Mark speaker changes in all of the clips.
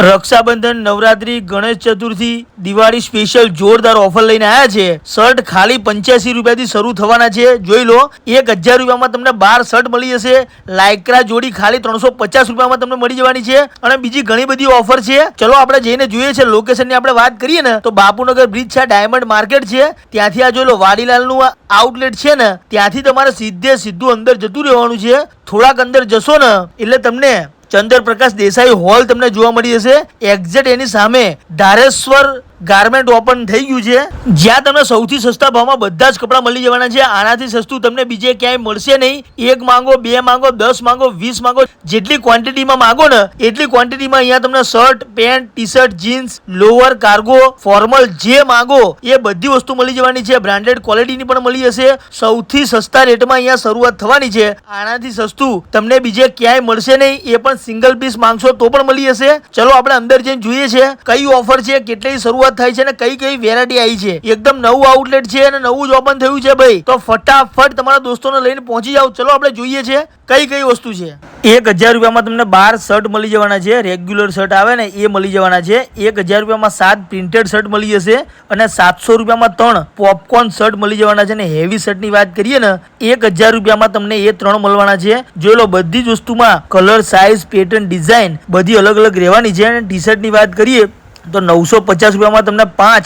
Speaker 1: Rakshabandhan, Navratri, Ganesh Chaturthi, Diwali special જોરદાર offer લઈને આવ્યા છે. શર્ટ ખાલી પંચ્યાસી રૂપિયાથી શરૂ થવાના છે. જોઈ લો, એક હજાર રૂપિયામાં તમને બાર શર્ટ મળી જશે. લાયકરા જોડી ખાલી ત્રણસો પચાસ રૂપિયામાં તમને મળી જવાની છે. અને બીજી ઘણી બધી ઓફર છે. ચલો, આપણે જઈને જોઈએ છે લોકેશનની આપણે વાત કરીએ ને, તો બાપુનગર બ્રિજ છે ડાયમંડ માર્કેટ છે. ત્યાંથી આ જોઈ લો, વાડીલાલનું આઉટલેટ છે ને, ત્યાંથી તમારે સીધે સીધું અંદર જતું રહેવાનું છે. થોડાક અંદર જશો ને, એટલે તમને ચંદ્રપ્રકાશ દેસાઈ હોલ તમને જોવા મળી જશે. એક્ઝેક્ટ એની સામે ધારેશ્વર ગાર્મેન્ટ ઓપન થઈ ગયું છે. જ્યાં તમને સૌથી સસ્તા ભાવમાં બધા જ કપડાં મળી જવાના છે. આનાથી સસ્તું તમને બીજે ક્યાંય મળશે નહીં. એક માંગો, બે માંગો, દસ માંગો, વીસ માંગો, જેટલી ક્વોન્ટિટીમાં માંગો ને એટલી ક્વોન્ટિટીમાં અહીંયા તમને shirt pant T shirt jeans lower cargo formal જે માંગો એ બધી વસ્તુ મળી જવાની છે. બ્રાન્ડેડ ક્વોલિટીની પણ મળી જશે. સૌથી સસ્તા રેટમાં અહીંયા શરૂઆત થવાની છે. આનાથી સસ્તું તમને બીજે ક્યાંય મળશે નહીં. એ પણ સિંગલ પીસ માંગશો તો પણ મળી જશે. ચલો આપણે અંદર જઈને જોઈએ છે. કઈ ઓફર છે? કેટલી શરૂઆત થાય છે અને કઈ કઈ વેરાયટી આવી છે. એકદમ નવું આઉટલેટ છે અને નવું જ ઓપન થયું છે ભાઈ. તો ફટાફટ તમારા દોસ્તોને લઈને પહોંચી જાઓ. ચલો, આપણે જોઈએ છે કઈ કઈ વસ્તુ છે. એક હજાર રૂપિયામાં તમને બાર શર્ટ મળી જવાના છે. રેગ્યુલર શર્ટ આવે ને એ મળી જવાના છે. એક હજાર રૂપિયામાં સાત પ્રિન્ટેડ શર્ટ મળી જશે અને સાતસો રૂપિયામાં ત્રણ પોપકોર્ન શર્ટ મળી જવાના છે. અને હેવી શર્ટની વાત કરીએ ને, એક હજાર રૂપિયામાં તમને એ ત્રણ મળવાના છે. જોઈ લો, બધી જ વસ્તુમાં કલર સાઇઝ પેટર્ન ડિઝાઇન બધી અલગ અલગ રહેવાની છે. અને ટી શર્ટની વાત કરીએ તો નવસો પચાસ રૂપિયામાં તમને પાંચ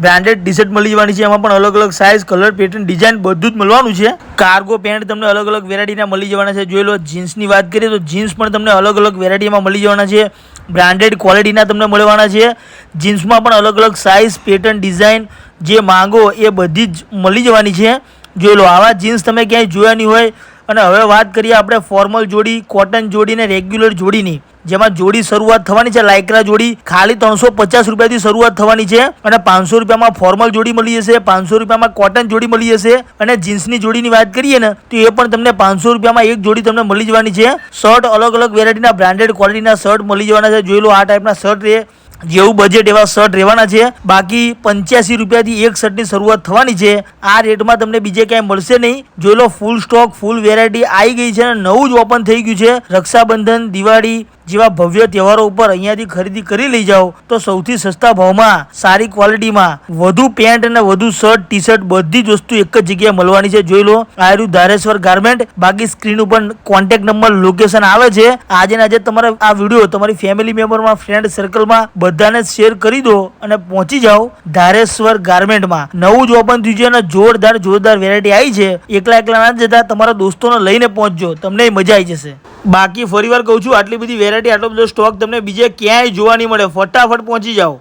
Speaker 1: બ્રાન્ડેડ ટી શર્ટ મળી જવાની છે. એમાં પણ અલગ અલગ સાઇઝ કલર પેટર્ન ડિઝાઇન બધું જ મળવાનું છે. કાર્ગો પેન્ટ તમને અલગ અલગ વેરાયટીના મળી જવાના છે. જોઈ લો જીન્સની વાત કરીએ તો જીન્સ પણ તમને અલગ અલગ વેરાયટીમાં મળી જવાના છે. બ્રાન્ડેડ ક્વોલિટીના તમને મળવાના છે. જીન્સમાં પણ અલગ અલગ સાઇઝ પેટર્ન ડિઝાઇન જે માંગો એ બધી જ મળી જવાની છે. જોઈ લો, આવા જીન્સ તમે ક્યાંય જોયા નહીં હોય. અને હવે વાત કરીએ આપણે ફોર્મલ જોડી કોટન જોડી ને રેગ્યુલર જોડીની. જેમાં જોડી શરૂઆત થવાની છે, લાયકરા જોડી. ખાલી ત્રણસો પચાસ રૂપિયાથી શરૂઆત થવાની છે અને પાંચસો રૂપિયામાં ફોર્મલ જોડી મળી જશે, પાંચસો રૂપિયામાં કોટન જોડી મળી જશે. અને જીન્સની જોડીની વાત કરીએ ને, તો એ પણ તમને પાંચસો રૂપિયામાં એક જોડી તમને મળી જવાની છે. શર્ટ અલગ અલગ વેરાયટીના બ્રાન્ડેડ ક્વોલિટીના શર્ટ મળી જવાના છે. જોઈ લો આ ટાઈપના શર્ટ રહે જેવું બજેટ એવા શર્ટ રહેવાના છે. બાકી પંચ્યાસી રૂપિયાથી એક શર્ટની શરૂઆત થવાની છે. આ રેટમાં તમને બીજે ક્યાંય મળશે નહીં. જોઈ લો ફૂલ સ્ટોક ફૂલ વેરાયટી આવી ગઈ છે અને નવું જ ઓપન થઈ ગયું છે. રક્ષાબંધન, દિવાળી જેવા ભવ્ય તહેવારો ઉપર અહીંયાથી ખરીદી કરી લઈ જાઓ, તો સૌથી સસ્તા ભાવમાં સારી ક્વોલિટીમાં વધુ પેન્ટ અને વધુ શર્ટ ટી શર્ટ બધી જ વસ્તુ એક જ જગ્યાએ મળવાની છે. જોઈ લો આયુ ધારેશ્વર ગાર્મેન્ટ બાકી સ્ક્રીન ઉપર કોન્ટેક્ટ નંબર લોકેશન આવે છે. આજે આજે તમારે આ વીડિયો તમારી ફેમિલી મેમ્બરમાં ફ્રેન્ડ સર્કલમાં બધાને શેર કરી દો અને પહોંચી જાઓ ધારેશ્વર ગાર્મેન્ટમાં નવું જ ઓપન થયું છે અને જોરદાર જોરદાર વેરાયટી આવી છે. એકલા એકલા ના જતા તમારા દોસ્તોને લઈને પહોંચજો. તમને મજા આવી જશે. બાકી ફરીવાર કહું છું, આટલી બધી વેરાયટી આટલો બધો સ્ટોક તમને બીજે ક્યાંય જોવા નહીં મળે. ફટાફટ પહોંચી જાઓ.